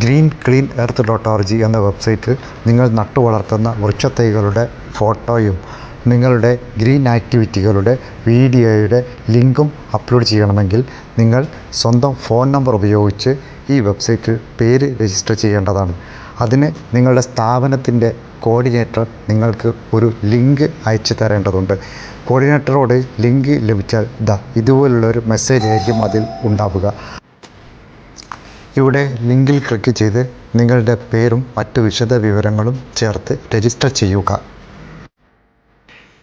Green clean earth dot org എന്ന വെബ്സൈറ്റിൽ നിങ്ങൾ നട്ടു വളർത്തുന്ന വൃക്ഷത്തൈകളുടെ ഫോട്ടോയും നിങ്ങളുടെ ഗ്രീൻ ആക്ടിവിറ്റികളുടെ വീഡിയോയുടെ ലിങ്കും അപ്ലോഡ് ചെയ്യണമെങ്കിൽ നിങ്ങൾ സ്വന്തം ഫോൺ നമ്പർ ഉപയോഗിച്ച് ഈ വെബ്സൈറ്റിൽ പേര് രജിസ്റ്റർ ചെയ്യേണ്ടതാണ്. അതിന് നിങ്ങളുടെ സ്ഥാപനത്തിന്റെ കോർഡിനേറ്റർ നിങ്ങൾക്ക് ഒരു ലിങ്ക് അയച്ചു തരേണ്ടതുണ്ട്. കോർഡിനേറ്ററോട് ലിങ്ക് ലഭിച്ചാൽ ദാ ഇതുപോലുള്ള ഒരു മെസ്സേജ് ആയിരിക്കും അതിൽ ഉണ്ടാവുക. ഇവിടെ ലിങ്കിൽ ക്ലിക്ക് ചെയ്ത് നിങ്ങളുടെ പേരും മറ്റ് വിശദവിവരങ്ങളും ചേർത്ത് രജിസ്റ്റർ ചെയ്യുക.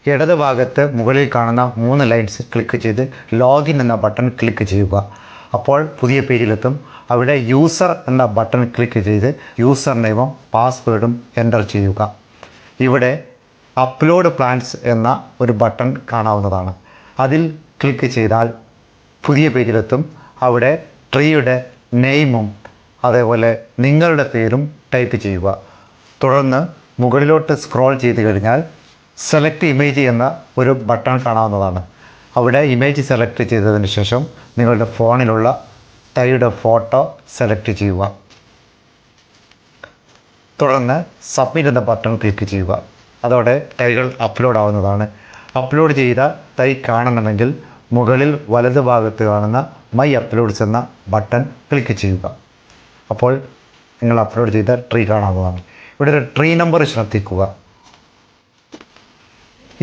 ഇടത് ഭാഗത്ത് മുകളിൽ കാണുന്ന മൂന്ന് ലൈൻസ് ക്ലിക്ക് ചെയ്ത് ലോഗിൻ എന്ന ബട്ടൺ ക്ലിക്ക് ചെയ്യുക. അപ്പോൾ പുതിയ പേജിലെത്തും. അവിടെ യൂസർ എന്ന ബട്ടൺ ക്ലിക്ക് ചെയ്ത് യൂസർ നെയിമും പാസ്വേഡും എന്റർ ചെയ്യുക. ഇവിടെ അപ്ലോഡ് പ്ലാൻസ് എന്ന ഒരു ബട്ടൺ കാണാവുന്നതാണ്. അതിൽ ക്ലിക്ക് ചെയ്താൽ പുതിയ പേജിലെത്തും. അവിടെ ട്രീയുടെ നെയിമും അതേപോലെ നിങ്ങളുടെ പേരും ടൈപ്പ് ചെയ്യുക. തുടർന്ന് മുകളിലോട്ട് സ്ക്രോൾ ചെയ്ത് കഴിഞ്ഞാൽ സെലക്ട് ഇമേജ് എന്ന ഒരു ബട്ടൺ കാണാവുന്നതാണ്. അവിടെ ഇമേജ് സെലക്ട് ചെയ്തതിന് ശേഷം നിങ്ങളുടെ ഫോണിലുള്ള തൈയുടെ ഫോട്ടോ സെലക്ട് ചെയ്യുക. തുടർന്ന് സബ്മിറ്റ് എന്ന ബട്ടൺ ക്ലിക്ക് ചെയ്യുക. അതോടെ തൈകൾ അപ്ലോഡ് ആവുന്നതാണ്. അപ്ലോഡ് ചെയ്ത തൈ കാണണമെങ്കിൽ മുകളിൽ വലത് ഭാഗത്ത് കാണുന്ന മൈ അപ്ലോഡ് എന്ന ബട്ടൺ ക്ലിക്ക് ചെയ്യുക. അപ്പോൾ നിങ്ങൾ അപ്ലോഡ് ചെയ്ത ട്രീ കാണാവുന്നതാണ് ഇവിടെ ഒരു ട്രീ നമ്പർ ശ്രദ്ധിക്കുക.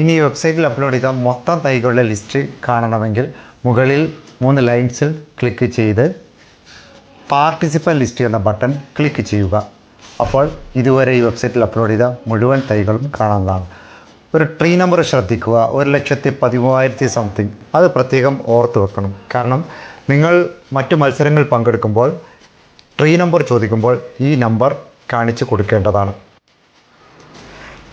ഇനി ഈ വെബ്സൈറ്റിൽ അപ്ലോഡ് ചെയ്ത മൊത്തം തൈകളുടെ ലിസ്റ്റ് കാണണമെങ്കിൽ മുകളിൽ മൂന്ന് ലൈൻസിൽ ക്ലിക്ക് ചെയ്ത് പാർട്ടിസിപ്പൻ ലിസ്റ്റ് എന്ന ബട്ടൺ ക്ലിക്ക് ചെയ്യുക. അപ്പോൾ ഇതുവരെ ഈ വെബ്സൈറ്റിൽ അപ്ലോഡ് ചെയ്ത മുഴുവൻ തൈകളും കാണാവുന്നതാണ്. ഒരു ട്രീ നമ്പർ ശ്രദ്ധിക്കുക. ഒരു ലക്ഷത്തി പതിമൂവായിരത്തി സംതിങ് അത് പ്രത്യേകം ഓർത്ത് വെക്കണം. കാരണം നിങ്ങൾ മറ്റു മത്സരങ്ങൾ പങ്കെടുക്കുമ്പോൾ ട്രീ നമ്പർ ചോദിക്കുമ്പോൾ ഈ നമ്പർ കാണിച്ചു കൊടുക്കേണ്ടതാണ്.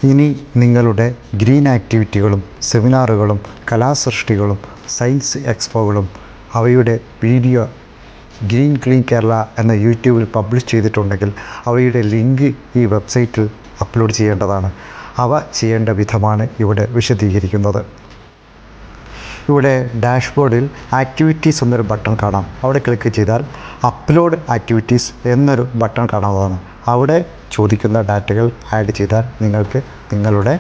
ഇനി നിങ്ങളുടെ ഗ്രീൻ ആക്ടിവിറ്റികളും സെമിനാറുകളും കലാസൃഷ്ടികളും സയൻസ് എക്സ്പോകളും അവയുടെ വീഡിയോ ഗ്രീൻ ക്ലീൻ കേരള എന്ന യൂട്യൂബിൽ പബ്ലിഷ് ചെയ്തിട്ടുണ്ടെങ്കിൽ അവയുടെ ലിങ്ക് ഈ വെബ്സൈറ്റിൽ അപ്ലോഡ് ചെയ്യേണ്ടതാണ്. അവ ചെയ്യേണ്ട വിധമാണ് ഇവിടെ വിശദീകരിക്കുന്നത്. ഇവിടെ ഡാഷ്ബോർഡിൽ ആക്ടിവിറ്റീസ് എന്നൊരു ബട്ടൺ കാണാം. അവിടെ ക്ലിക്ക് ചെയ്താൽ അപ്ലോഡ് ആക്ടിവിറ്റീസ് എന്നൊരു ബട്ടൺ കാണാവുന്നതാണ്. അവിടെ ചോദിക്കുന്ന ഡാറ്റകൾ ആഡ് ചെയ്താൽ നിങ്ങൾക്ക് നിങ്ങളുടെ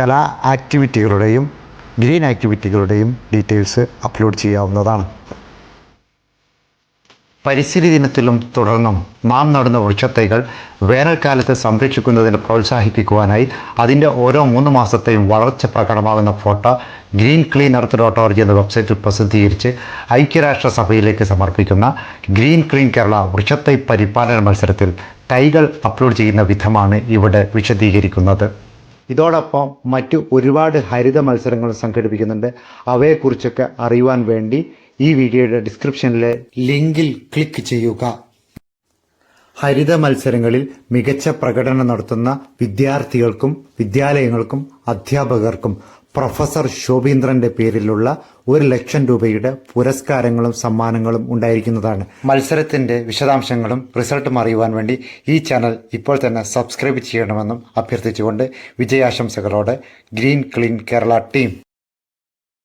കലാ ആക്ടിവിറ്റികളുടെയും ഗ്രീൻ ആക്ടിവിറ്റികളുടെയും ഡീറ്റെയിൽസ് അപ്ലോഡ് ചെയ്യാവുന്നതാണ്. പരിസ്ഥിതി ദിനത്തിലും തുടർന്നും നാം നടുന്ന വൃക്ഷത്തൈകൾ വേനൽക്കാലത്ത് സംരക്ഷിക്കുന്നതിന് പ്രോത്സാഹിപ്പിക്കുവാനായി അതിന്റെ ഓരോ മൂന്ന് മാസത്തെയും വളർച്ച പ്രകടമാകുന്ന photo green clean earth dot org എന്ന വെബ്സൈറ്റിൽ പ്രസിദ്ധീകരിച്ച് ഐക്യരാഷ്ട്ര സഭയിലേക്ക് സമർപ്പിക്കുന്ന ഗ്രീൻ ക്ലീൻ കേരള വൃക്ഷത്തൈ പരിപാലന മത്സരത്തിൽ തൈകൾ അപ്ലോഡ് ചെയ്യുന്ന വിധമാണ് ഇവിടെ വിശദീകരിക്കുന്നത്. ഇതോടൊപ്പം മറ്റു ഒരുപാട് ഹരിത മത്സരങ്ങൾ സംഘടിപ്പിക്കുന്നുണ്ട്. അവയെക്കുറിച്ചൊക്കെ അറിയുവാൻ വേണ്ടി ഈ വീഡിയോയുടെ ഡിസ്ക്രിപ്ഷനിലെ ലിങ്കിൽ ക്ലിക്ക് ചെയ്യുക. ഹരിത മത്സരങ്ങളിൽ മികച്ച പ്രകടനം നടത്തുന്ന വിദ്യാർത്ഥികൾക്കും വിദ്യാലയങ്ങൾക്കും അധ്യാപകർക്കും പ്രൊഫസർ ശോഭീന്ദ്രന്റെ പേരിലുള്ള ഒരു ലക്ഷം രൂപയുടെ പുരസ്കാരങ്ങളും സമ്മാനങ്ങളും ഉണ്ടായിരിക്കുന്നതാണ്. മത്സരത്തിന്റെ വിശദാംശങ്ങളും റിസൾട്ടും അറിയുവാൻ വേണ്ടി ഈ ചാനൽ ഇപ്പോൾ തന്നെ സബ്സ്ക്രൈബ് ചെയ്യണമെന്നും അഭ്യർത്ഥിച്ചുകൊണ്ട് വിജയാശംസകളോടെ ഗ്രീൻ ക്ലീൻ കേരള ടീം.